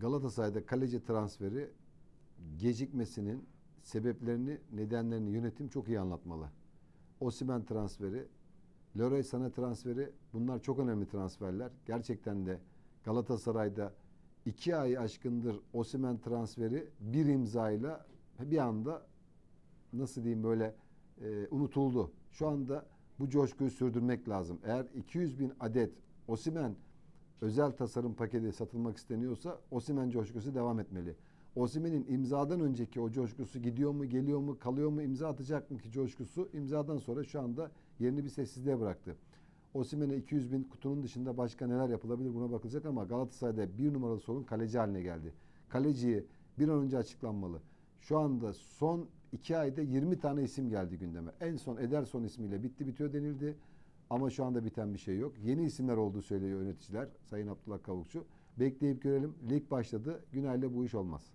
Galatasaray'da kaleci transferi gecikmesinin sebeplerini, nedenlerini yönetim çok iyi anlatmalı. Osimhen transferi, Leroy Sané transferi bunlar çok önemli transferler. Gerçekten de Galatasaray'da iki ay aşkındır Osimhen transferi bir imzayla bir anda nasıl diyeyim böyle e, unutuldu. Şu anda bu coşkuyu sürdürmek lazım. Eğer 200 bin adet Osimhen özel tasarım paketi satılmak isteniyorsa Osimhen coşkusu devam etmeli. Osimhen'in imzadan önceki o coşkusu gidiyor mu, geliyor mu, kalıyor mu, imza atacak mı ki coşkusu imzadan sonra şu anda yerini bir sessizliğe bıraktı. Osimhen'e 200 bin kutunun dışında başka neler yapılabilir buna bakılacak ama Galatasaray'da bir numaralı sorun kaleci haline geldi. Kaleciyi bir an önce açıklanmalı. Şu anda son iki ayda 20 tane isim geldi gündeme. En son Ederson ismiyle bitti bitiyor denildi. Ama şu anda biten bir şey yok. Yeni isimler olduğu söylüyor yöneticiler. Sayın Abdullah Kavukçu. Bekleyip görelim. Lig başladı. Günay'la bu iş olmaz.